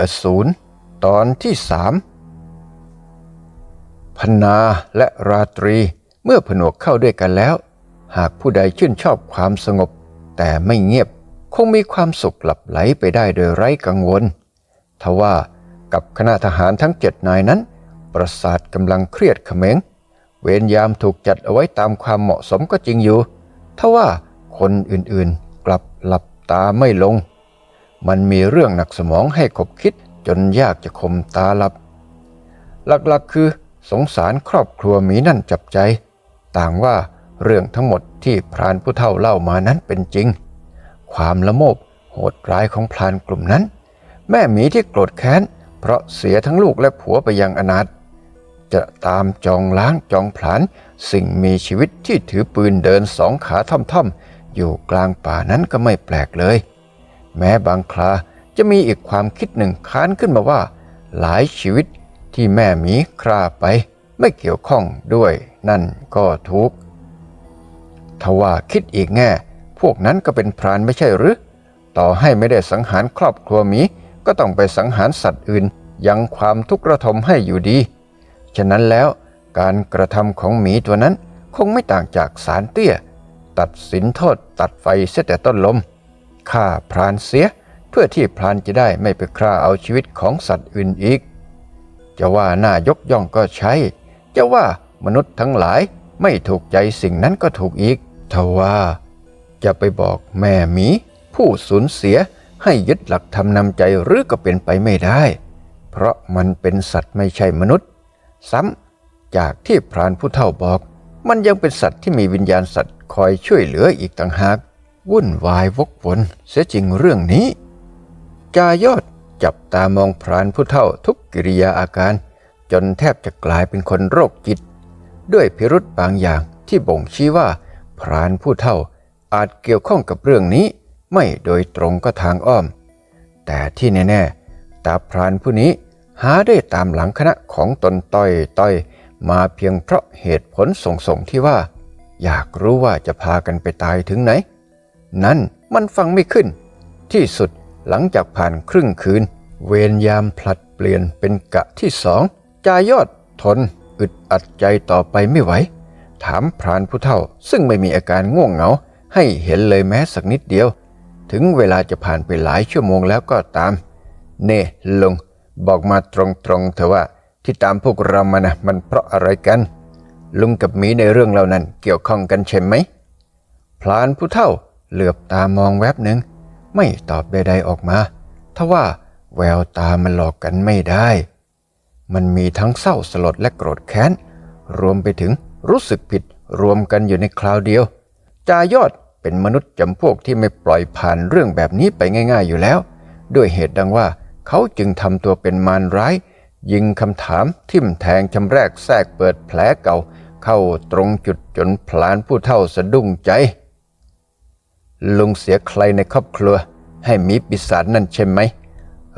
อสูรตอนที่สามพนาและราตรีเมื่อผนวกเข้าด้วยกันแล้ว หากผู้ใดชื่นชอบความสงบ แต่ไม่เงียบคงมีความสุขหลับไหลไปได้โดยไร้กังวลทว่ากับคณะทหารทั้งเจ็ดนายนั้น ประสาทกำลังเครียดเขมง เวรยามถูกจัดเอาไว้ตามความเหมาะสมก็จริงอยู่ทว่าคนอื่นๆกลับหลับตาไม่ลง มันมีเรื่องหนักสมองให้ขบคิดจนยากจะคมตาหลับ หลักๆคือสงสารครอบครัวหมีนั่นจับใจ ต่างว่าเรื่องทั้งหมดที่พรานผู้เฒ่าเล่ามานั้นเป็นจริง ความละโมบโหดร้ายของพรานกลุ่มนั้น แม่หมีที่โกรธแค้น เพราะเสียทั้งลูกและผัวไปยังอนาถจะตามจองล้างจองผลาญสิ่งมีชีวิตที่ถือปืนเดินสองขาท่อมๆอยู่กลางป่านั้นก็ไม่แปลกเลย แม้บางคราจะมีอีกความคิดหนึ่งค้านขึ้นมาว่า หลายชีวิตที่แม่หมีคราไป ไม่เกี่ยวข้องด้วยนั่นก็ทุกทว่าคิดอีกแง่ พวกนั้นก็เป็นพรานไม่ใช่หรือ ต่อให้ไม่ได้สังหารครอบครัวหมีก็ต้องไปสังหารสัตว์อื่น ยังความทุกข์ระทมให้อยู่ดี ฉะนั้นแล้วการกระทำของหมีตัวนั้นคงไม่ต่างจากสารเตี้ย ตัดสินโทษตัดไฟเสียแต่ต้นลม ฆ่าพรานเสีย เพื่อที่พรานจะได้ไม่ไปฆ่าเอาชีวิตของสัตว์อื่นอีก จะว่าน่ายกย่องก็ใช่ จะว่ามนุษย์ทั้งหลายไม่ถูกใจสิ่งนั้นก็ถูกอีกทว่าจะไปบอกแม่หมี ผู้สูญเสียให้ยึดหลักธรรมนำใจหรือก็เป็นไปไม่ได้ เพราะมันเป็นสัตว์ไม่ใช่มนุษย์ ซ้ำจากที่พรานผู้เฒ่าบอก มันยังเป็นสัตว์ที่มีวิญญาณสัตว์คอยช่วยเหลืออีกต่างหาก วุ่นวายวกวนเสียจริงเรื่องนี้จายอดจับตามองพรานผู้เฒ่าทุกกิริยาอาการ จนแทบจะกลายเป็นคนโรคจิต ด้วยพิรุษบางอย่างที่บ่งชี้ว่า พรานผู้เฒ่าอาจเกี่ยวข้องกับเรื่องนี้ ไม่โดยตรงก็ทางอ้อม แต่ที่แน่ๆตาพรานผู้นี้หาได้ตามหลังคณะของตนต้อยต้อยมาเพียงเพราะเหตุผลส่งส่งๆที่ว่า อยากรู้ว่าจะพากันไปตายถึงไหน นั่นมันฟังไม่ขึ้น ที่สุดหลังจากผ่านครึ่งคืน เวรยามผลัดเปลี่ยนเป็นกะที่สองจายอดทน อึดอัดใจต่อไปไม่ไหว ถามพรานผู้เฒ่า ซึ่งไม่มีอาการง่วงเหงา ให้เห็นเลยแม้สักนิดเดียว ถึงเวลาจะผ่านไปหลายชั่วโมงแล้วก็ตาม เน่ลุงบอกมาตรงๆเถอะว่าที่ตามพวกเรามานะมันเพราะอะไรกัน ลุงกับหมีในเรื่องเหล่านั้นเกี่ยวข้องกันใช่ไหมพลานผู้เฒ่า เหลือบตามองแวบหนึ่งไม่ตอบใดๆออกมาทว่าแววตามันหลอกกันไม่ได้ มันมีทั้งเศร้าสลดและโกรธแค้น รวมไปถึงรู้สึกผิดรวมกันอยู่ในคราวเดียว จายอดเป็นมนุษย์จำพวกที่ไม่ปล่อยผ่านเรื่องแบบนี้ไปง่าย ๆอยู่แล้ว ด้วยเหตุดังว่าเขาจึงทำตัวเป็นมารร้าย ยิงคำถามทิ่มแทงชำแรกแทรกเปิดแผลเก่า เข้าตรงจุดจนพลานผู้เท่าสะดุ้งใจ ลุงเสียใครในครอบครัว ให้มีปีศาจนั่นใช่ไหม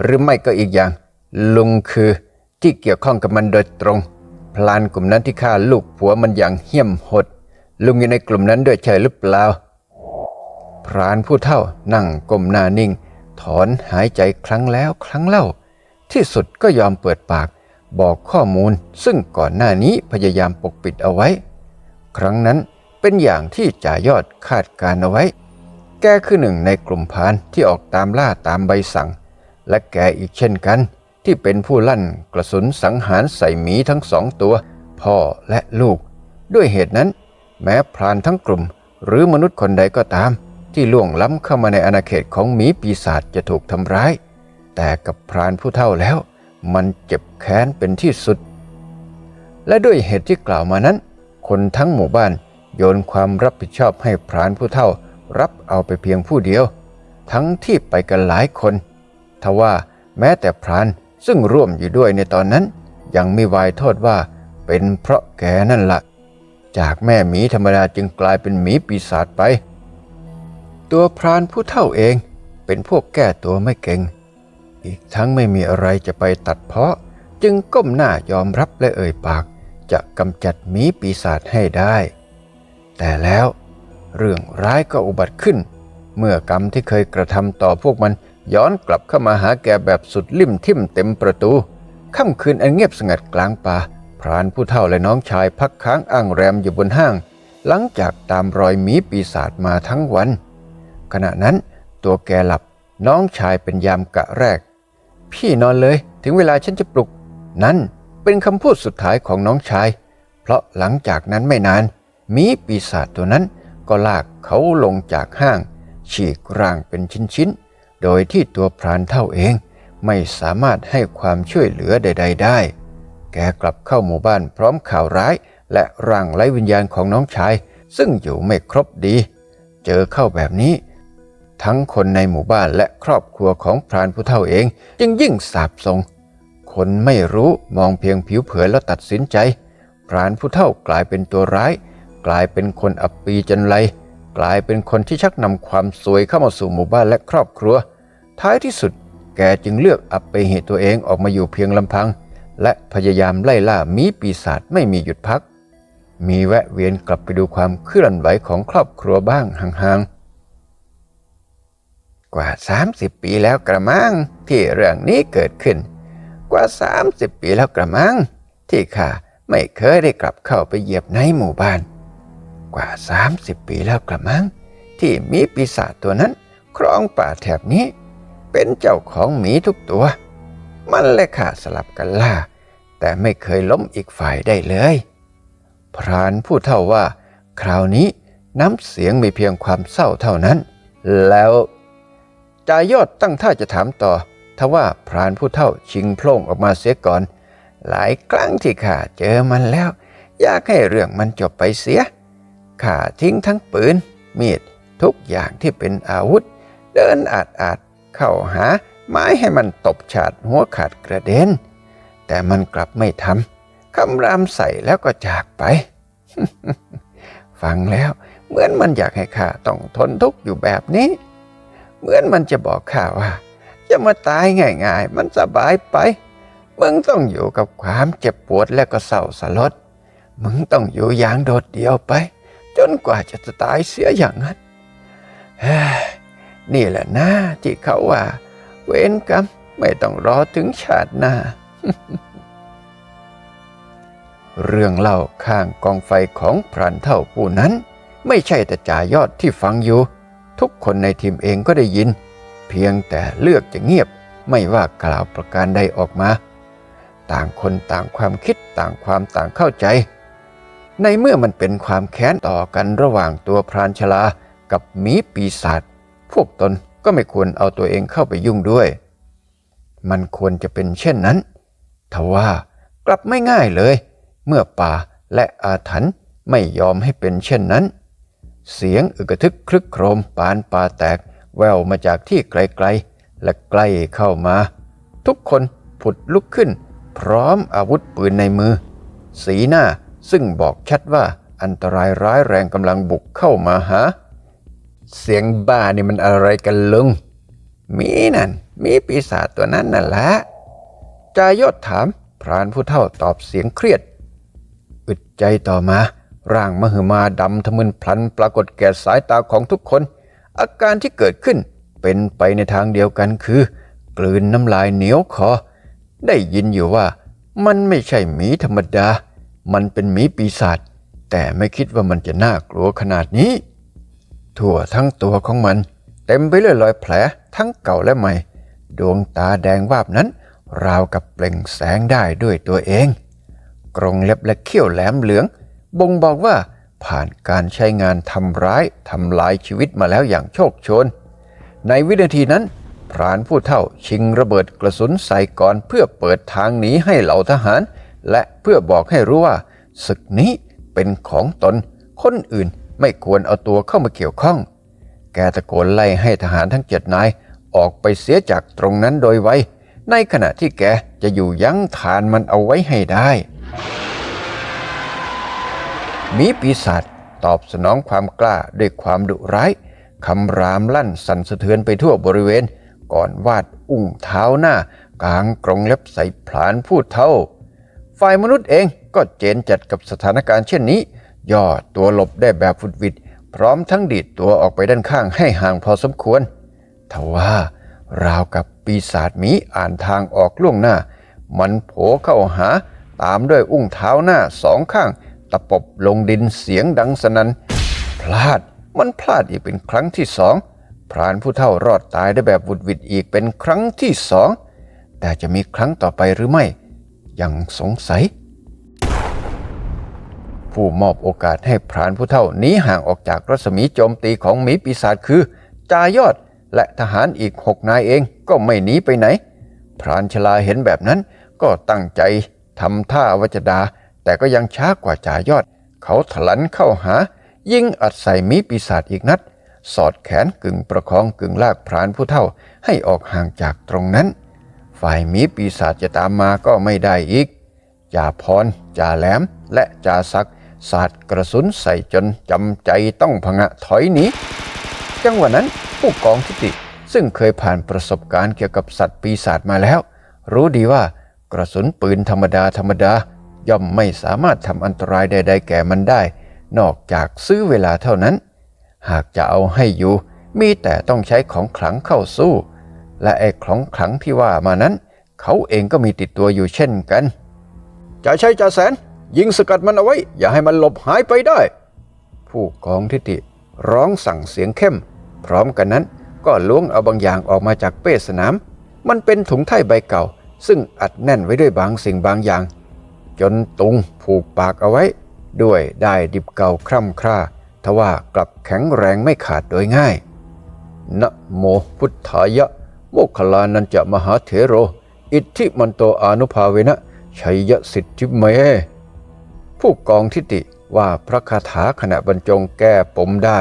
หรือไม่ก็อีกอย่าง ลุงคือที่เกี่ยวข้องกับมันโดยตรง พลานกลุ่มนั้นที่ฆ่าลูกผัวมันอย่างเหี้ยมโหด ลุงอยู่ในกลุ่มนั้นด้วยใช่หรือเปล่า พรานผู้เฒ่านั่งก้มหน้านิ่ง ถอนหายใจครั้งแล้วครั้งเล่า ที่สุดก็ยอมเปิดปาก บอกข้อมูลซึ่งก่อนหน้านี้พยายามปกปิดเอาไว้ ครั้งนั้นเป็นอย่างที่จ่ายอดคาดการเอาไว้ แกคือหนึ่งในกลุ่มพรานที่ออกตามล่าตามใบสั่ง และแกอีกเช่นกัน ที่เป็นผู้ลั่นกระสุนสังหารใส่หมีทั้งสองตัว พ่อและลูก ด้วยเหตุนั้น แม้พรานทั้งกลุ่ม หรือมนุษย์คนใดก็ตาม ที่ล่วงล้ำเข้ามาในอาณาเขตของหมีปีศาจจะถูกทำร้าย แต่กับพรานผู้เฒ่าแล้ว มันเจ็บแค้นเป็นที่สุด และด้วยเหตุที่กล่าวมานั้น คนทั้งหมู่บ้านโยนความรับผิดชอบให้พรานผู้เฒ่า รับเอาไปเพียงผู้เดียว ทั้งที่ไปกันหลายคน ทว่าแม้แต่พรานซึ่งร่วมอยู่ด้วยในตอนนั้น ยังไม่วายโทษว่าเป็นเพราะแกนั่นละจากแม่หมีธรรมดาจึงกลายเป็นหมีปีศาจไป ตัวพรานผู้เฒ่าเองเป็นพวกแก้ตัวไม่เก่ง อีกทั้งไม่มีอะไรจะไปตัดเพาะ จึงก้มหน้ายอมรับและเอ่ยปาก จะกำจัดหมีปีศาจให้ได้ แต่แล้ว เรื่องร้ายก็อุบัติขึ้น เมื่อกรรมที่เคยกระทำต่อพวกมันย้อนกลับเข้ามาหาแกแบบสุดลิ่มทิ่มเต็มประตู ค่ำคืนอันเงียบสงัดกลางป่า พรานผู้เฒ่าและน้องชายพักค้างอ้างแรมอยู่บนห้าง หลังจากตามรอยหมีปีศาจมาทั้งวัน ขณะนั้นตัวแกหลับน้องชายเป็นยามกะแรก พี่นอนเลยถึงเวลาฉันจะปลุก นั่นเป็นคำพูดสุดท้ายของน้องชาย เพราะหลังจากนั้นไม่นานมีปีศาจตัวนั้น ก็ลากเขาลงจากห้าง ฉีกร่างเป็นชิ้นๆ โดยที่ตัวพรานเท่าเองไม่สามารถให้ความช่วยเหลือใด ๆ ได้ แกกลับเข้าหมู่บ้านพร้อมข่าวร้าย และร่างไร้วิญญาณของน้องชาย ซึ่งอยู่ไม่ครบดี เจอเข้าแบบนี้ ทั้งคนในหมู่บ้านและครอบครัวของพรานผู้เฒ่าเอง จึงยิ่งสาบส่งคนไม่รู้มองเพียงผิวเผินแล้วตัดสินใจ พรานผู้เฒ่ากลายเป็นตัวร้าย กลายเป็นคนอับปีจันไร กลายเป็นคนที่ชักนำความซวยเข้ามาสู่หมู่บ้านและครอบครัว ท้ายที่สุดแกจึงเลือกอับไปเหตุตัวเองออกมาอยู่เพียงลำพัง และพยายามไล่ล่ามีปีศาจไม่มีหยุดพัก มีแวะเวียนกลับไปดูความเคลื่อนไหวของครอบครัวบ้างห่างๆ กว่า 30 ปีแล้วกระมังที่เรื่องนี้เกิดขึ้น กว่า 30 ปีแล้วกระมังที่ข้าไม่เคยได้กลับเข้าไปเหยียบในหมู่บ้าน กว่า 30 ปีแล้วกระมัง ที่มีปีศาจตัวนั้น ครองป่าแถบนี้ เป็นเจ้าของหมีทุกตัว มันและข้าสลับกันล่า แต่ไม่เคยล้มอีกฝ่ายได้เลย พรานผู้เท่าว่า คราวนี้น้ำเสียงมีเพียงความเศร้าเท่านั้น แล้วจายอดตั้งท่าจะถามต่อทว่าพรานผู้เท่าชิงโพล่งออกมาเสียก่อน หลายครั้งที่ข้าเจอมันแล้ว อยากให้เรื่องมันจบไปเสีย ข้าทิ้งทั้งปืน มีด ทุกอย่างที่เป็นอาวุธ เดินอาดอาดเข้าหาไม้ให้มันตบฉาดหัวขาดกระเด็น แต่มันกลับไม่ทำคำรามใส่แล้วก็จากไป ฟังแล้วเหมือนมันอยากให้ข้าต้องทนทุกข์อยู่แบบนี้ เหมือนมันจะบอกข้าว่า จะมาตายง่ายๆ มันสบายไป มึงต้องอยู่กับความเจ็บปวดและก็เศร้าสลด มึงต้องอยู่อย่างโดดเดี่ยวไป จนกว่าจะตายเสียอย่างนั้นนี่แหละนะที่เขาว่า เวรกรรมไม่ต้องรอถึงชาติหน้า เรื่องเล่าข้างกองไฟของพรานเท่าผู้นั้น ไม่ใช่แต่จ่ายอดที่ฟังอยู่ ทุกคนในทีมเองก็ได้ยิน เพียงแต่เลือกจะเงียบไม่ว่ากล่าวประการใดออกมา ต่างคนต่างความคิดต่างความต่างเข้าใจ ในเมื่อมันเป็นความแค้นต่อกันระหว่างตัวพรานชลากับหมีปีศาจพวกตนก็ไม่ควรเอาตัวเองเข้าไปยุ่งด้วย มันควรจะเป็นเช่นนั้นทว่ากลับไม่ง่ายเลย เมื่อป่าและอาถรรพ์ไม่ยอมให้เป็นเช่นนั้น เสียงอึกทึกครึกโครมปานป่าแตกแววมาจากที่ไกลๆ และใกล้เข้ามา ทุกคนผุดลุกขึ้น พร้อมอาวุธปืนในมือ สีหน้า ซึ่งบอกชัดว่าอันตรายร้ายแรงกำลังบุกเข้ามาหา เสียงบ้านี่มันอะไรกันลุง มีนั่น มีปีศาจตัวนั้นนั่นแหละ จายศถามพรานผู้เฒ่าตอบเสียงเครียด อึดใจต่อมา ร่างมหึมาดำทะมึนพลันปรากฏแก่สายตาของทุกคน อาการที่เกิดขึ้นเป็นไปในทางเดียวกันคือ กลืนน้ำลายเหนียวคอ ได้ยินอยู่ว่ามันไม่ใช่หมีธรรมดา มันเป็นหมีปีศาจแต่ไม่คิดว่ามันจะน่ากลัวขนาดนี้ ทั่วทั้งตัวของมัน เต็มไปด้วยรอยแผลทั้งเก่าและใหม่ ดวงตาแดงวาบนั้น ราวกับเปล่งแสงได้ด้วยตัวเอง กรงเล็บและเขี้ยวแหลมเหลือง บ่งบอกว่าผ่านการใช้งานทำร้ายทำลายชีวิตมาแล้วอย่างโชคชน ในวินาทีนั้นพรานผู้เฒ่าชิงระเบิดกระสุนใส่ก่อนเพื่อเปิดทางหนีให้เหล่าทหาร และเพื่อบอกให้รู้ว่า ศึกนี้เป็นของตน คนอื่นไม่ควรเอาตัวเข้ามาเกี่ยวข้อง แกตะโกนไล่ให้ทหารทั้งเจ็ดนายออกไปเสียจากตรงนั้นโดยไว ในขณะที่แกจะอยู่ยั้งฐานมันเอาไว้ให้ได้ มีปีศาจตอบสนองความกล้าด้วยความดุร้ายคำรามลั่นสั่นสะเทือนไปทั่วบริเวณ ก่อนวาดอุ้งเท้าหน้า กลางกรงเล็บใส่พลานพูดเท่า ฝ่ายมนุษย์เองก็เจนจัดกับสถานการณ์เช่นนี้ ย่อตัวหลบได้แบบฟุดวิดพร้อมทั้งดีดตัวออกไปด้านข้างให้ห่างพอสมควรทว่าราวกับปีศาจหมีอ่านทางออกล่วงหน้า มันโผล่เข้าหาตามด้วยอุ้งเท้าหน้าสองข้าง ตะปบลงดินเสียงดังสนัน่นพลาดมันพลาดอีกเป็นครั้งที่สองพรานผู้เฒ่ารอดตายได้แบบวุดวิดอีกเป็นครั้งที่สองแต่จะมีครั้งต่อไปหรือไม่ อยังสงสัย ผู้มอบโอกาสให้พรานผู้เฒ่าหนีห่างออกจากรัศมีโจมตีของหมีปีศาจคือจายอดและทหารอีกหกนายเองก็ไม่หนีไปไหน พรานชลาเห็นแบบนั้นก็ตั้งใจทำท่าวัจดา แต่ก็ยังช้ากว่าจ่ายอด เขาถลันเข้าหา ยิงอัดใส่มีปีศาจอีกนัด สอดแขนกึ่งประคองกึ่งลากพรานผู้เฒ่าให้ออกห่างจากตรงนั้น ฝ่ายมีปีศาจจะตามมาก็ไม่ได้อีกจ่าพรจ่าแหลม และจ่าศักดิ์สาดกระสุนใส่จนจำใจต้องพงะถอยหนีจังหวะนั้นผู้กองทิติซึ่งเคยผ่านประสบการณ์เกี่ยวกับสัตว์ปีศาจมาแล้ว รู้ดีว่ากระสุนปืนธรรมดาธรรมดา ย่อมไม่สามารถทำอันตรายใด ๆ แก่มันได้ นอกจากซื้อเวลาเท่านั้น หากจะเอาให้อยู่ มีแต่ต้องใช้ของขลังเข้าสู้ และไอ้ของขลังที่ว่ามานั้น เขาเองก็มีติดตัวอยู่เช่นกันจ่าชัยจ่าแสน ยิงสกัดมันเอาไว้ อย่าให้มันหลบหายไปได้ ผู้กองทิติร้องสั่งเสียงเข้ม พร้อมกันนั้นก็ล้วงเอาบางอย่างออกมาจากเป้สนาม มันเป็นถุงไถ่ใบเก่า ซึ่งอัดแน่นไว้ด้วยบางสิ่งบางอย่าง จนตุงผูกปากเอาไว้ ด้วยได้ดิบเก่าคร่ำคร่าทว่ากลับแข็งแรงไม่ขาดโดยง่ายนะโมพุทธายะ โมคคลานันจะมหาเถโร อิทธิมันโตอนุภาเวนะชัยยสิทธิเม ผู้กองทิติว่าพระคาถาขณะบรรจงแก้ปมได้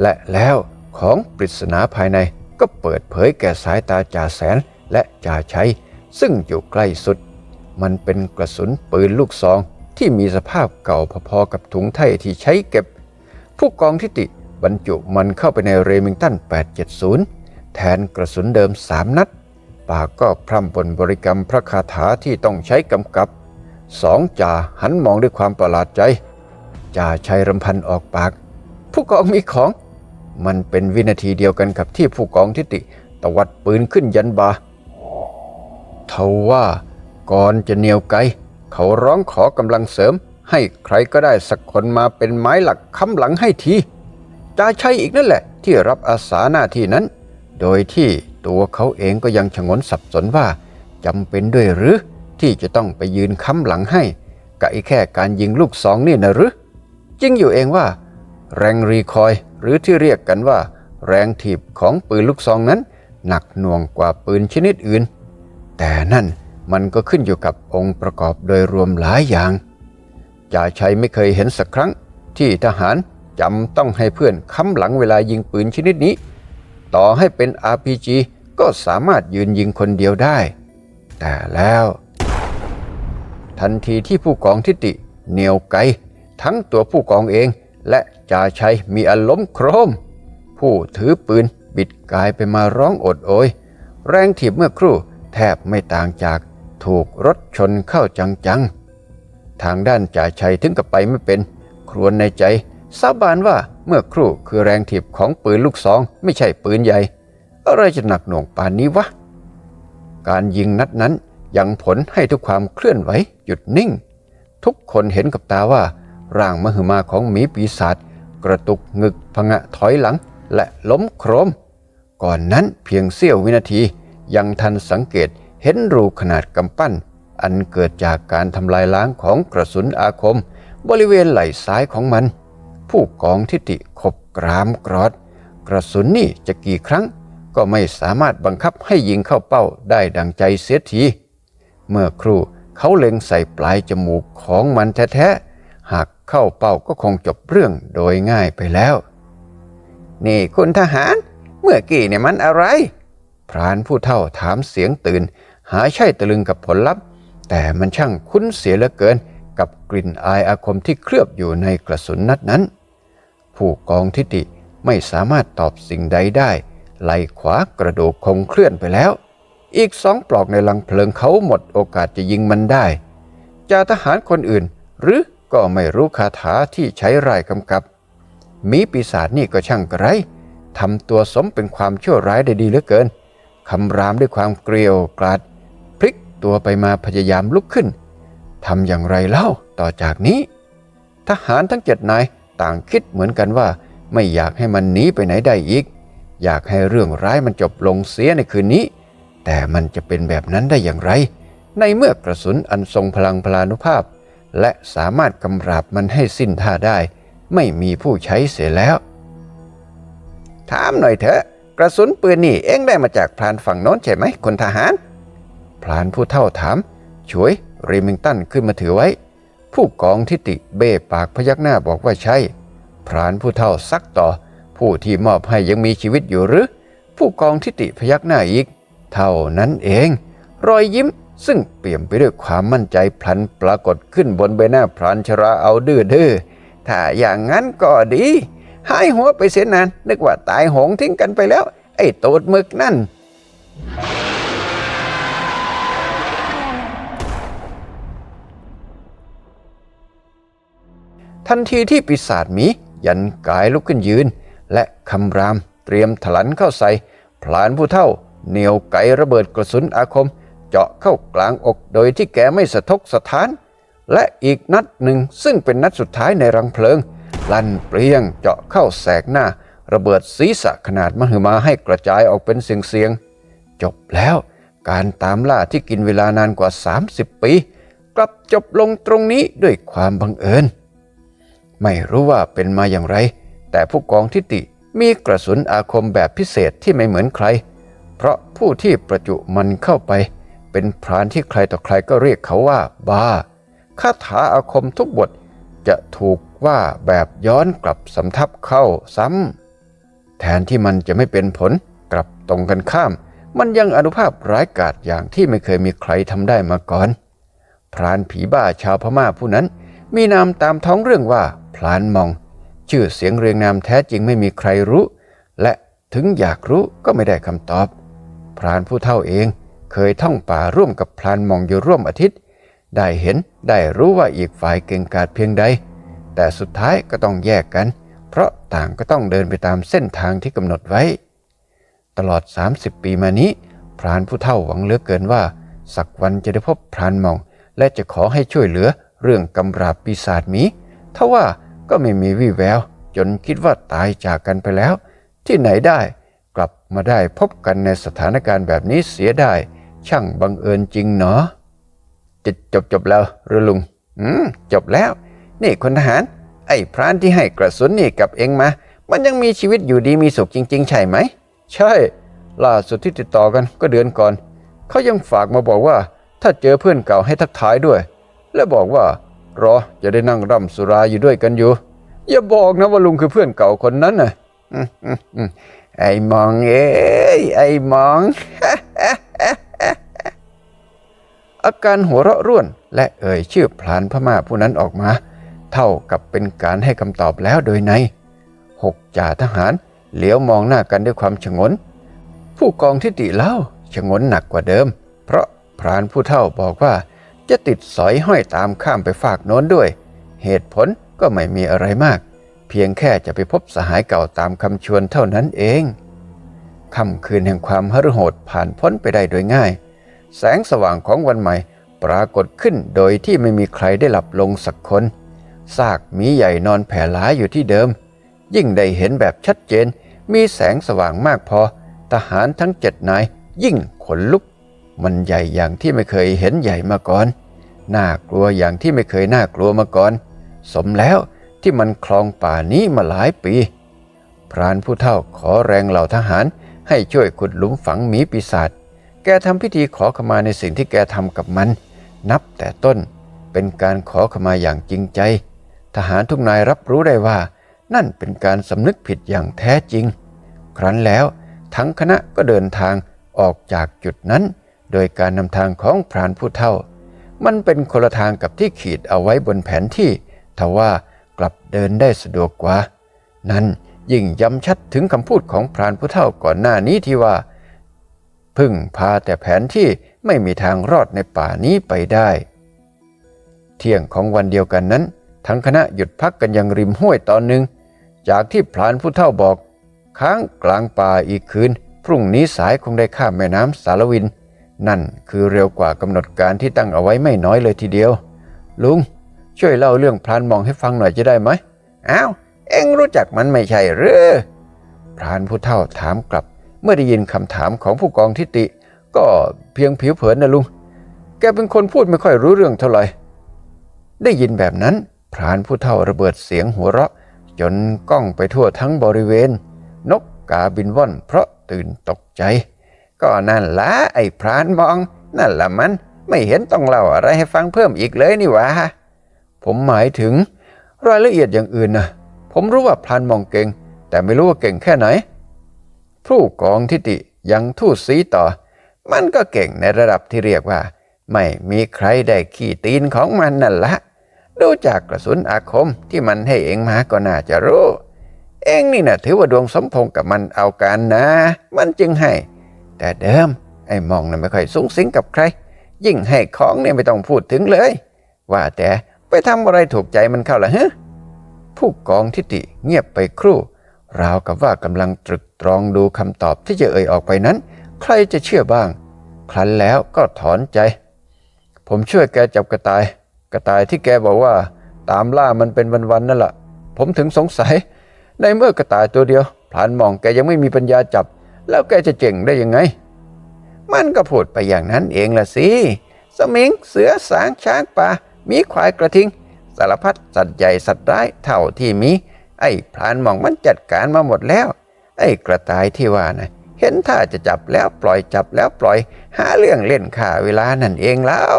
และแล้วของปริศนาภายในก็เปิดเผยแก่สายตาจ่าแสนและจ่าชัยซึ่งอยู่ใกล้สุด มันเป็นกระสุนปืนลูกซองที่มีสภาพเก่าพอๆกับถุงไถ่ที่ใช้เก็บ ผู้กองทิติบรรจุมันเข้าไปในเรมิงตัน 870 แทนกระสุนเดิม3นัด ปากก็พร่ำบนบริกรรมพระคาถาที่ต้องใช้กำกับ สองจ่าหันมองด้วยความประหลาดใจ จ่าชัยรำพันออกปาก ผู้กองมีของ มันเป็นวินาทีเดียวกันกับที่ผู้กองทิติ ตวัดปืนขึ้นยันบาเทว่าก่อนจะเหนียวไกเขาร้องขอกำลังเสริม ให้ใครก็ได้สักคนมาเป็นไม้หลักค้ำหลังให้ทีจ่าชัยอีกนั่นแหละ ที่รับอาสาหน้าที่นั้น โดยที่ตัวเขาเองก็ยังชงนสับสนว่าจำเป็นด้วยหรือที่จะต้องไปยืนค้ำหลังให้กับไอ้แค่การยิงลูกสองนี่นะหรือจริงอยู่เองว่า แรงรีคอยหรือที่เรียกกันว่า แรงถีบของปืนลูกซองนั้น หนักหน่วงกว่าปืนชนิดอื่น แต่นั่นมันก็ขึ้นอยู่กับองค์ประกอบโดยรวมหลายอย่างจ่าชัยไม่เคยเห็นสักครั้งที่ทหารจำต้องให้เพื่อนค้ำหลังเวลายิงปืนชนิดนี้ ต่อให้เป็น RPG ก็สามารถยืนยิงคนเดียวได้ แต่แล้ว ทันทีที่ผู้กองทิติเหนียวไกทั้งตัวผู้กองเองและจ่าชัยมีอารมณ์โครม ผู้ถือปืนบิดกายไปมาร้องโอดโอย แรงถีบเมื่อครู่แทบไม่ต่างจากถูกรถชนเข้าจังๆ ทางด้านจ่าชัยถึงกับไปไม่เป็น ครวญในใจ สาบานว่า เมื่อครู่คือแรงถีบของปืนลูกซองไม่ใช่ปืนใหญ่ อะไรจะหนักหน่วงปานนี้วะ การยิงนัดนั้นยังผลให้ทุกความเคลื่อนไหวหยุดนิ่ง ทุกคนเห็นกับตาว่า ร่างมหึมาของหมีปีศาจกระตุกงึกพงะถอยหลังและล้มโครม ก่อนนั้นเพียงเสี้ยววินาทียังทันสังเกตเห็นรูขนาดกำปั้น อันเกิดจากการทำลายล้างของกระสุนอาคม บริเวณไหล่ซ้ายของมัน ผู้กองทิติขบกรามกรอด กระสุนนี่จะกี่ครั้งก็ไม่สามารถบังคับให้ยิงเข้าเป้าได้ดังใจเสียที เมื่อครูเขาเล็งใส่ปลายจมูกของมันแท้ๆ หากเข้าเป้าก็คงจบเรื่องโดยง่ายไปแล้ว นี่คุณทหาร เมื่อกี้เนี่ยมันอะไร พรานผู้เฒ่าถามเสียงตื่น หาใช่ตะลึงกับผลลัพธ์ แต่มันช่างคุ้นเสียเหลือเกิน กับกลิ่นอายอาคมที่เคลือบอยู่ในกระสุนนัดนั้น ผู้กองทิติไม่สามารถตอบสิ่งใดได้ ไหลขวากระโดดคงเคลื่อนไปแล้ว อีกสองปลอกในลังเพลิงเขาหมดโอกาสจะยิงมันได้จ่าทหารคนอื่น หรือก็ไม่รู้คาถาที่ใช้รายกำกับ มีปีศาจนี่ก็ช่างกระไรทำตัวสมเป็นความชั่วร้ายได้ดีเหลือเกินคำรามด้วยความเกลียวกราดพลิกตัวไปมาพยายามลุกขึ้นทำอย่างไรเล่าต่อจากนี้ ทหารทั้งเจ็ดนาย ต่างคิดเหมือนกันว่า ไม่อยากให้มันหนีไปไหนได้อีก อยากให้เรื่องร้ายมันจบลงเสียในคืนนี้ แต่มันจะเป็นแบบนั้นได้อย่างไร ในเมื่อกระสุนอันทรงพลังพลานุภาพ และสามารถกำราบมันให้สิ้นท่าได้ ไม่มีผู้ใช้เสียแล้ว ถามหน่อยเถอะกระสุนปืนนี่เอ็งได้มาจากพรานฝั่งโน้นใช่ไหมคนทหาร พรานผู้เท่าถาม ช่วยเรมิงตันขึ้นมาถือไว้ ผู้กองทิติเบ้ปากพยักหน้าบอกว่าใช่ พรานผู้เท่าซักต่อ ผู้ที่มอบให้ยังมีชีวิตอยู่หรือ ผู้กองทิติพยักหน้าอีก เท่านั้นเอง รอยยิ้มซึ่งเปี่ยมไปด้วยความมั่นใจพลันปรากฏขึ้นบนใบหน้าพรานชราเอาดื้อดื้อถ้าอย่างนั้นก็ดีหายหัวไปเสียนานนึกว่าตายหงทิ้งกันไปแล้ว ไอ้โตดมึกนั่น ทันทีที่ปีศาจหมียันกายลุกขึ้นยืน และคำรามเตรียมถลันเข้าใส่ พลานผู้เท่า เหนียวไกระเบิดกระสุนอาคม เจาะเข้ากลางอกโดยที่แกไม่สะทกสะท้าน และอีกนัดหนึ่งซึ่งเป็นนัดสุดท้ายในรังเพลิง ลั่นเปรี้ยงเจาะเข้าแสกหน้า ระเบิดศีรษะขนาดมหึมาให้กระจายออกเป็นเสียงๆจบแล้วการตามล่าที่กินเวลานานกว่า 30 ปี กลับจบลงตรงนี้ด้วยความบังเอิญ ไม่รู้ว่าเป็นมาอย่างไร แต่ผู้กองทิติมีกระสุนอาคมแบบพิเศษที่ไม่เหมือนใคร เพราะผู้ที่ประจุมันเข้าไป เป็นพรานที่ใครต่อใครก็เรียกเขาว่าบาคาถาอาคมทุกบทจะถูกว่าแบบย้อนกลับสำทับเข้าซ้ำแทนที่มันจะไม่เป็นผลกลับตรงกันข้าม มันยังอนุภาพร้ายกาจอย่างที่ไม่เคยมีใครทำได้มาก่อน พรานผีบ้าชาวพม่าผู้นั้นมีนามตามท้องเรื่องว่า ลานมอง ชื่อเสียงเรียงนามแท้จริงไม่มีใครรู้ และถึงอยากรู้ก็ไม่ได้คำตอบ พรานผู้เฒ่าเองเคยท่องป่าร่วมกับพลานมองอยู่ร่วมอาทิตย์ ได้เห็นได้รู้ว่าอีกฝ่ายเก่งกาจเพียงใด แต่สุดท้ายก็ต้องแยกกัน เพราะต่างก็ต้องเดินไปตามเส้นทางที่กำหนดไว้ ตลอด 30 ปีมานี้ พรานผู้เฒ่าหวังเหลือเกินว่า สักวันจะได้พบพรานมอง และจะขอให้ช่วยเหลือเรื่องกำราบปีศาจหมีทว่า ก็ไม่มีวี่แวว จนคิดว่าตายจากกันไปแล้ว ที่ไหนได้กลับมาได้พบกันในสถานการณ์แบบนี้เสียได้ ช่างบังเอิญจริงเนาะจะจบจบแล้วหรือลุง อืม จบแล้ว นี่คนทหาร ไอ้พรานที่ให้กระสุนนี่กับเองมา มันยังมีชีวิตอยู่ดีมีสุขจริง ๆ ใช่ไหม ใช่ ล่าสุดที่ติดต่อกันก็เดือนก่อน เขายังฝากมาบอกว่า ถ้าเจอเพื่อนเก่าให้ทักทายด้วย และบอกว่า รอจะได้นั่งร่ำสุราอยู่ด้วยกันอยู่ อย่าบอกนะว่าลุงคือเพื่อนเก่าคนนั้นนะไอ้มองเอ้ยไอ้มอง อาการหัวเราะร่วน และเอ่ยชื่อพลานพม่าผู้นั้นออกมา เท่ากับเป็นการให้คำตอบแล้วโดยในหกจ่าทหารเหลียวมองหน้ากันด้วยความฉงน ผู้กองทิติเล่าฉงนหนักกว่าเดิม เพราะพรานผู้เฒ่าบอกว่า จะติดสอยห้อยตามข้ามไปฝากโน้นด้วย เหตุผลก็ไม่มีอะไรมาก เพียงแค่จะไปพบสหายเก่าตามคำชวนเท่านั้นเองค่ำคืนแห่งความหฤโหดผ่านพ้นไปได้โดยง่าย แสงสว่างของวันใหม่ปรากฏขึ้นโดยที่ไม่มีใครได้หลับลงสักคนซากมีใหญ่นอนแผ่หลายอยู่ที่เดิม ยิ่งได้เห็นแบบชัดเจน มีแสงสว่างมากพอ ทหารทั้งเจ็ดนายยิ่งขนลุก มันใหญ่อย่างที่ไม่เคยเห็นใหญ่มาก่อน น่ากลัวอย่างที่ไม่เคยน่ากลัวมาก่อน สมแล้วที่มันคลองป่านี้มาหลายปี พรานผู้เฒ่าขอแรงเหล่าทหารให้ช่วยขุดหลุมฝังหมีปีศาจ แกทำพิธีขอขมาในสิ่งที่แกทำกับมัน นับแต่ต้นเป็นการขอขมาอย่างจริงใจ ทหารทุกนายรับรู้ได้ว่า นั่นเป็นการสำนึกผิดอย่างแท้จริง ครั้นแล้วทั้งคณะก็เดินทางออกจากจุดนั้น โดยการนำทางของพรานผู้เฒ่า มันเป็นคนละทางกับที่ขีดเอาไว้บนแผนที่ทว่ากลับเดินได้สะดวกกว่า นั่นยิ่งย้ำชัดถึงคำพูดของพรานผู้เฒ่าก่อนหน้านี้ที่ว่า พึ่งพาแต่แผนที่ไม่มีทางรอดในป่านี้ไปได้ เที่ยงของวันเดียวกันนั้น ทั้งคณะหยุดพักกันยังริมห้วยตอนหนึ่ง จากที่พรานผู้เฒ่าบอก ค้างกลางป่าอีกคืน พรุ่งนี้สายคงได้ข้ามแม่น้ำสารวิน นั่นคือเร็วกว่ากำหนดการที่ตั้งเอาไว้ไม่น้อยเลยทีเดียว ลุง ช่วยเล่าเรื่องพรานมองให้ฟังหน่อยจะได้ไหมอ้าวเอ็งรู้จักมันไม่ใช่หรือพรานผู้เฒ่าถามกลับ เมื่อได้ยินคำถามของผู้กองทิติ ก็เพียงผิวเผินนะลุง แกเป็นคนพูดไม่ค่อยรู้เรื่องเท่าไหร่ได้ยินแบบนั้น พรานผู้เฒ่าระเบิดเสียงหัวเราะ จนก้องไปทั่วทั้งบริเวณ นกกาบินว่อนเพราะตื่นตกใจ ก็นั่นละไอ้พรานมอง นั่นละมัน ไม่เห็นต้องเล่าอะไรให้ฟังเพิ่มอีกเลยนี่หวะผมหมายถึง รายละเอียดอย่างอื่นนะผมรู้ว่าพรานมองเก่ง แต่ไม่รู้ว่าเก่งแค่ไหน ผู้กองทิติยังทูดสีต่อ มันก็เก่งในระดับที่เรียกว่า ไม่มีใครได้ขี่ตีนของมันนั่นละดูจากกระสุนอาคมที่มันให้เองมาก็น่าจะรู้ เองนี่นะถือว่าดวงสมพงกับมันเอากันนะ มันจึงให้ แต่เดิม ไอ้มองน่ะไม่ค่อยสูงสิงกับใคร ยิ่งให้ของเนี่ยไม่ต้องพูดถึงเลย ว่าแต่ไปทำอะไรถูกใจมันเข้าล่ะฮะผู้กองทิติเงียบไปครู่ ราวกับว่ากำลังตรึกตรองดูคำตอบที่จะเอ่ยออกไปนั้น ใครจะเชื่อบ้าง ครั้นแล้วก็ถอนใจ ผมช่วยแกจับกระต่าย กระต่ายที่แกบอกว่า ตามล่ามันเป็นวันๆนั่นแหละผมถึงสงสัย ในเมื่อกระต่ายตัวเดียวพลานมองแกยังไม่มีปัญญาจับ แล้วแกจะเจ๋งได้ยังไง มันก็พูดไปอย่างนั้นเองล่ะสิ สมิง เสือ สาง ช้างป่า มีควายกระทิง สารพัดสัตว์ใหญ่สัตว์ร้ายเท่าที่มี ไอ้พรานมองมันจัดการมาหมดแล้ว ไอ้กระต่ายที่ว่านะเห็นท่าจะจับแล้วปล่อยจับแล้วปล่อย หาเรื่องเล่นข่าเวลานั่นเองแล้ว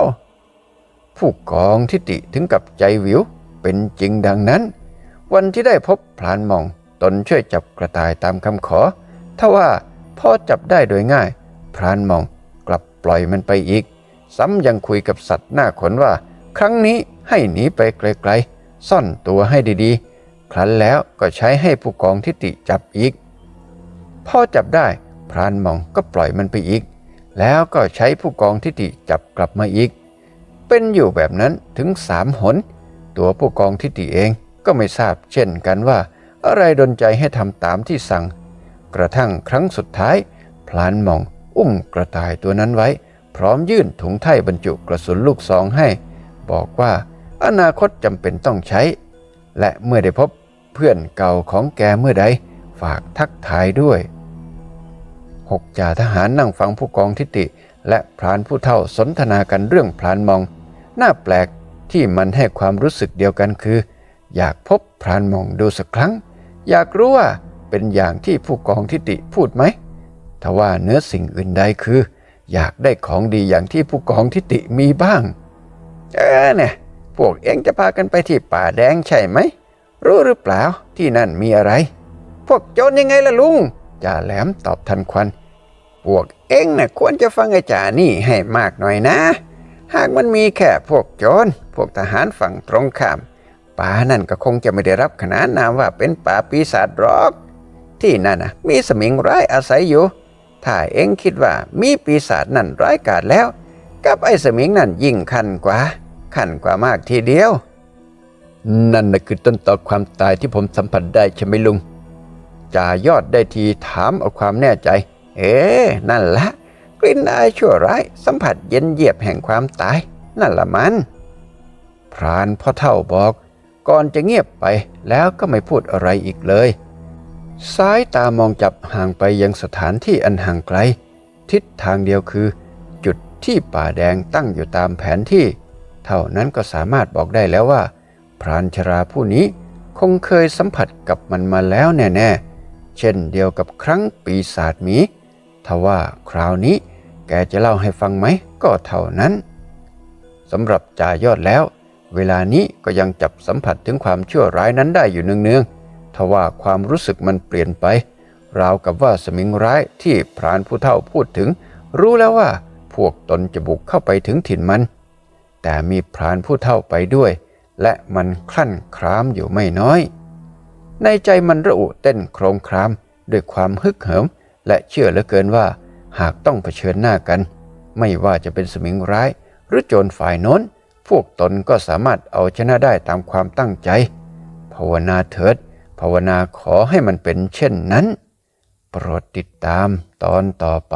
ผู้กองทิติถึงกับใจวิว เป็นจริงดังนั้น วันที่ได้พบพรานมอง ตนช่วยจับกระต่ายตามคำขอทว่า พอจับได้โดยง่าย พรานมองกลับปล่อยมันไปอีก ซ้ำยังคุยกับสัตว์หน้าขนว่า ครั้งนี้ให้หนีไปไกลๆ ซ่อนตัวให้ดีๆ ครั้นแล้วก็ใช้ให้ผู้กองทิติจับอีก พอจับได้พรานมองก็ปล่อยมันไปอีก แล้วก็ใช้ผู้กองทิติจับกลับมาอีก เป็นอยู่แบบนั้นถึงสามหน ตัวผู้กองทิติเองก็ไม่ทราบเช่นกันว่า อะไรดนใจให้ทำตามที่สั่ง กระทั่งครั้งสุดท้าย พลานหมองอุ้มกระต่ายตัวนั้นไว้ พร้อมยื่นถุงไถ่บรรจุกระสุนลูกซองให้ บอกว่าอนาคตจำเป็นต้องใช้ และเมื่อได้พบเพื่อนเก่าของแกเมื่อใดฝากทักทายด้วยหกจ่าทหารนั่งฟังผู้กองทิติ และพรานผู้เฒ่าสนทนากันเรื่องพลานมอง น่าแปลกที่มันให้ความรู้สึกเดียวกันคือ อยากพบพรานมองดูสักครั้ง อยากรู้ว่า เป็นอย่างที่ผู้กองทิติพูดไหมทว่าเนื้อสิ่งอื่นใดคือ อยากได้ของดีอย่างที่ผู้กองทิติมีบ้าง เออเนี่ยพวกเอ็งจะพากันไปที่ป่าแดงใช่ไหม รู้หรือเปล่าที่นั่นมีอะไร พวกโจรยังไงล่ะลุงจ่าแหลมตอบทันควัน พวกเอ็งน่ะควรจะฟังไอ้จ่านี่ให้มากหน่อยนะ หากมันมีแค่พวกโจรพวกทหารฝั่งตรงข้ามป่านั่นก็คงจะไม่ได้รับขนานนามว่าเป็นป่าปีศาจหรอก ที่นั่นนะมีสมิงร้ายอาศัยอยู่ ถ้าเอ็งคิดว่ามีปีศาจนั่นร้ายกาจแล้ว กับไอ้สมิงนั่นยิ่งขันกว่าขันกว่ามากทีเดียว นั่นนะคือต้นต่อความตายที่ผมสัมผัสได้ใช่ไหมลุงจ่ายอดได้ทีถามเอาความแน่ใจ เอ๊นั่นละกลิ่นอายชั่วร้ายสัมผัสเย็นเยียบแห่งความตาย นั่นละมันพรานพ่อเท่าบอก ก่อนจะเงียบไปแล้วก็ไม่พูดอะไรอีกเลย สายตามองจับห่างไปยังสถานที่อันห่างไกล ทิศทางเดียวคือ จุดที่ป่าแดงตั้งอยู่ตามแผนที่ เท่านั้นก็สามารถบอกได้แล้วว่า พรานชราผู้นี้คงเคยสัมผัสกับมันมาแล้วแน่ๆ เช่นเดียวกับครั้งปีศาจหมีทว่าคราวนี้แกจะเล่าให้ฟังไหมก็เท่านั้นสำหรับจ่ายอดแล้ว เวลานี้ก็ยังจับสัมผัสถึงความชั่วร้ายนั้นได้อยู่เนืองๆ ทว่าความรู้สึกมันเปลี่ยนไป ราวกับว่าสมิงร้ายที่พรานผู้เฒ่าพูดถึง รู้แล้วว่าพวกตนจะบุกเข้าไปถึงถิ่นมัน แต่มีพรานผู้เฒ่าไปด้วย และมันคลั่นครามอยู่ไม่น้อย ในใจมันระอุเต้นโครงครามด้วยความฮึกเหิม และเชื่อเหลือเกินว่า หากต้องเผชิญหน้ากัน ไม่ว่าจะเป็นสมิงร้าย หรือโจรฝ่ายโน้น พวกตนก็สามารถเอาชนะได้ตามความตั้งใจ ภาวนาเถิด ภาวนาขอให้มันเป็นเช่นนั้น โปรดติดตามตอนต่อไป